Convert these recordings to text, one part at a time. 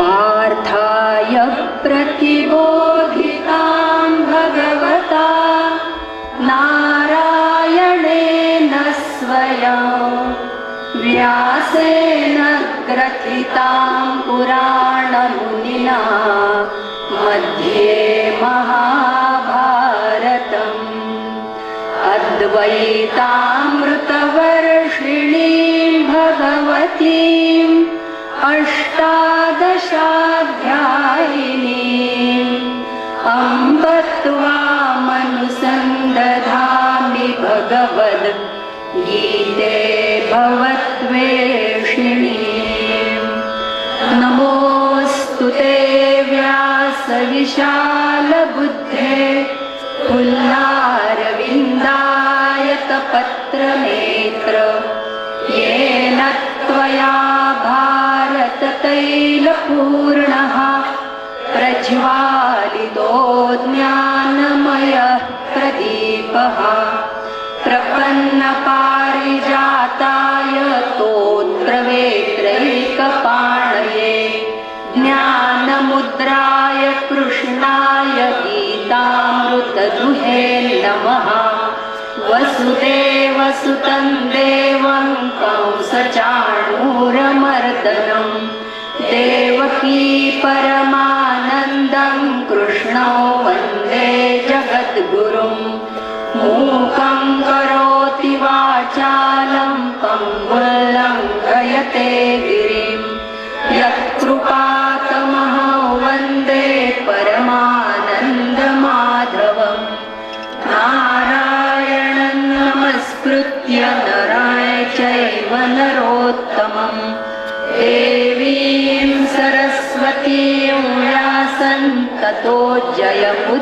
पार्थाय प्रतिबोधितां भगवता नारायणेन स्वयं व्यासेन ग्रथितां पुराणमुनिना मध्ये महाभारतम् अद्वैतामृतवर्षिणीं भगवतीम् अष्टादशाध्यायिनीम् अम्ब त्वामनुसन्दधामि भगवद् गीते भवत्वेषिणीम् नमोऽस्तु ते व्यासविशालबुद्धे क्षेत्र। येन त्वया भारततैलपूर्णः। प्रज्वालितो ज्ञानमयः प्रदीपः प्रपन्नपारिजाताय तोत्रवेत्रैकपाणये। ज्ञानमुद्राय कृष्णाय गीतामृतदुहे नमः। सुतं देवं कंसचाणूरमर्दनं। देवकी परमानन्दं कृष्णो वन्दे जगद्गुरु।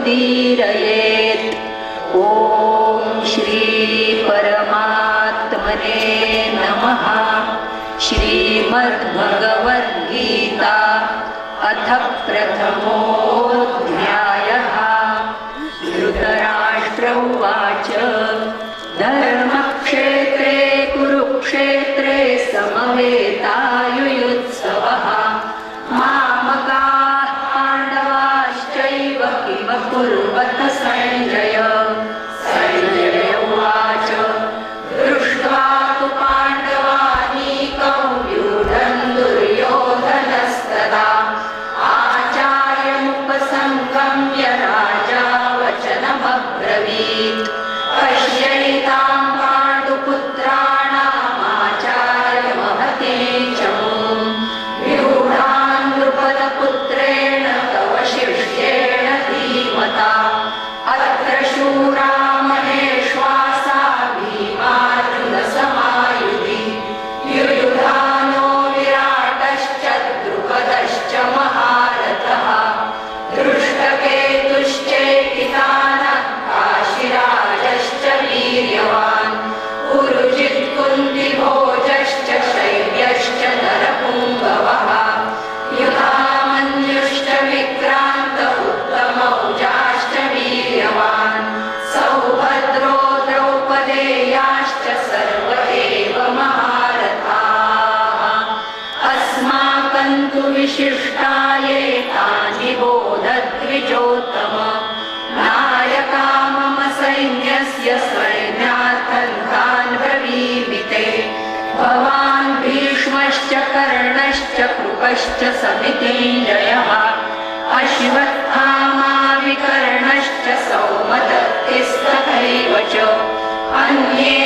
जयमुदीरयेत् ॐ श्रीपरमात्मने नमः। अथ प्रथमोऽध्यायः। धृतराष्ट्र उवाच। धर्मक्षेत्रे कुरुक्षेत्रे समवेतायुयुत्सवः Colombat, Tassan, नायका मम सैन्यस्य सैन्यार्थन्तान् ब्रवीमि ते भवान् भीष्मश्च कर्णश्च कृपश्च समितिञ्जयः अश्वत्थामा विकर्णश्च सौमदत्तिस्तथैव च। अन्ये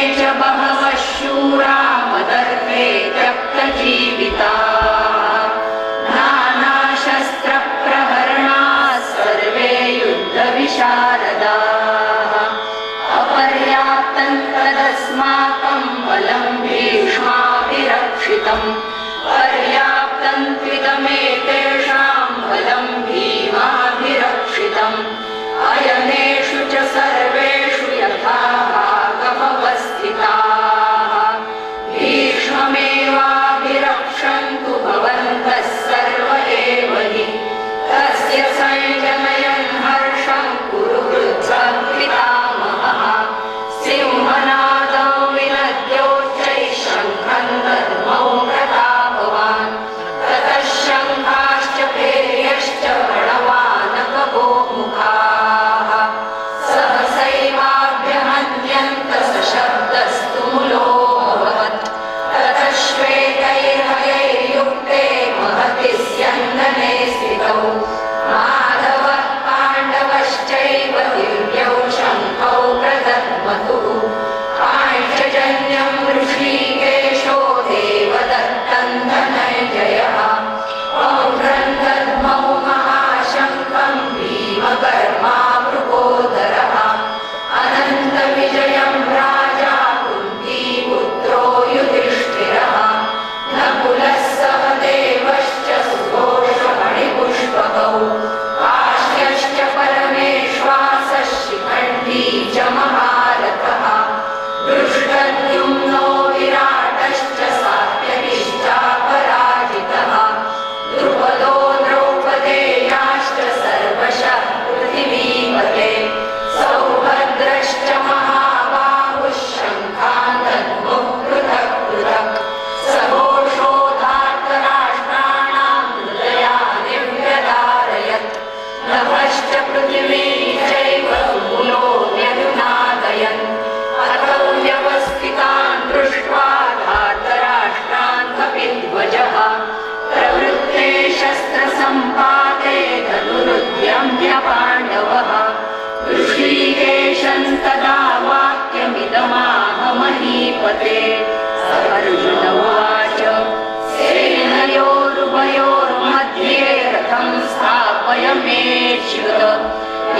अर्जुन उवाचनयोर्भयोर्मध्येऽर्थं स्थापय मे श्रुत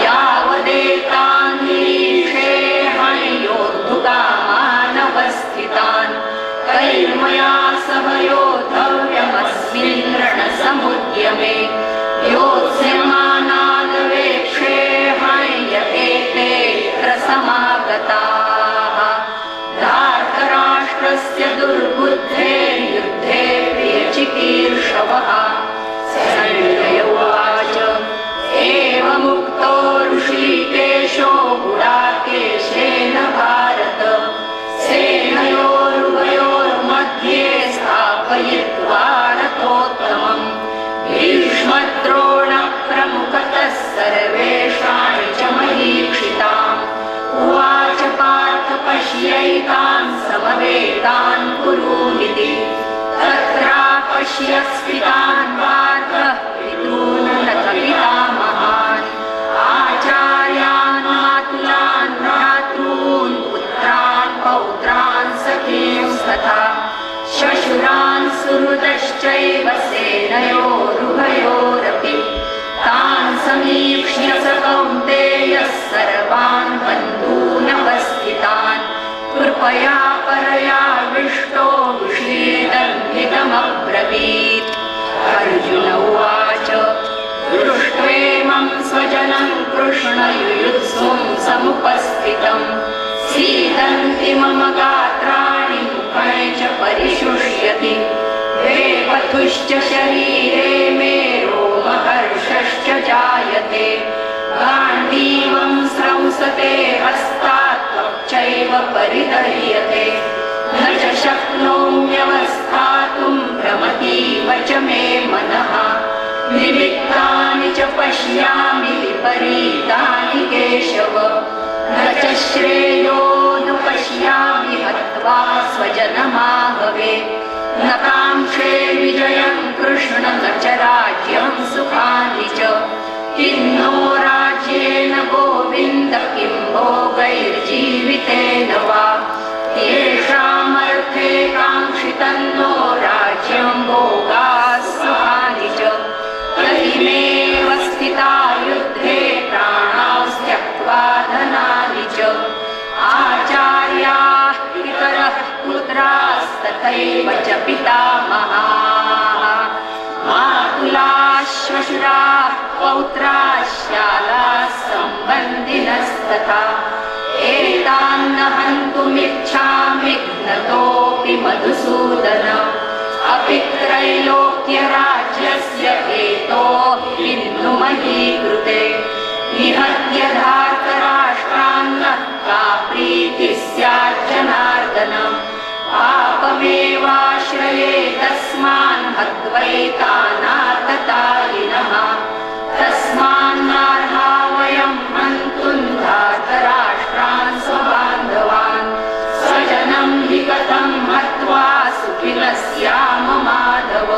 यावदेतान्नीषे कैर्मया सभयोद्धव्यमस्मिन् समुद्य मे योत्स विषीदन्वितमब्रवीत् अर्जुन उवाच दृष्ट्वेमं स्वजनं कृष्णयुयुत्सुं समुपस्थितम् सीदन्ति मम गात्राणि मुखाय च परिशुष्यति। वेपथुश्च शरीरे मे रोमहर्षश्च जायते। गाण्डीवं स्रंसते हस्तात् त्वक्चैव मे मनः। निमित्तानि च पश्यामि विपरीतानि केशव। न च श्रेयोनुपश्यामि हत्वा स्वजनमाहवे न काङ्क्षे विजयं कृष्ण न च राज्यं सुखानि च। किन्नो राज्येन गोविन्द किं भोगैर्जीवितेन वा। येषामर्थे काङ्क्षितन्नो पुत्रास्तथैव च पितामहाः। मातुलाः श्वशुराः पौत्राः शालाः सम्बन्धिनस्तथा एतान्न हन्तुमिच्छामि घ्नतोऽपि मधुसूदन। अपि त्रैलोक्यराज्यस्य हेतो हिन्दुमहीकृते निहत्य धार्तराष्ट्रान्नः का हत्वैतानाततायिनः तस्मान्नार्हा वयं हन्तुं धार्तराष्ट्रान् स्वबान्धवान्। स्वजनं हि कथं हत्वा सुखिनः स्याम माधव।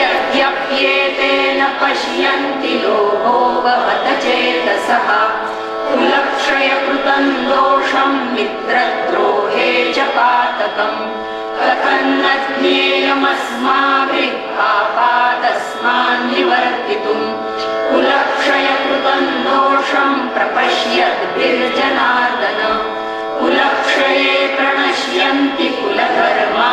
यद्यप्येतेन पश्यन्ति लोभो भवत चेतसः कुलक्षयकृतं दोषं मित्रद्रोहे च पातकम् कथन्न ज्ञेयमस्माभिः पापादस्मान् निवर्तितुम् कुलक्षयकृतं दोषं प्रपश्यद्भिर्जनार्दन कुलक्षये प्रणश्यन्ति कुलधर्मा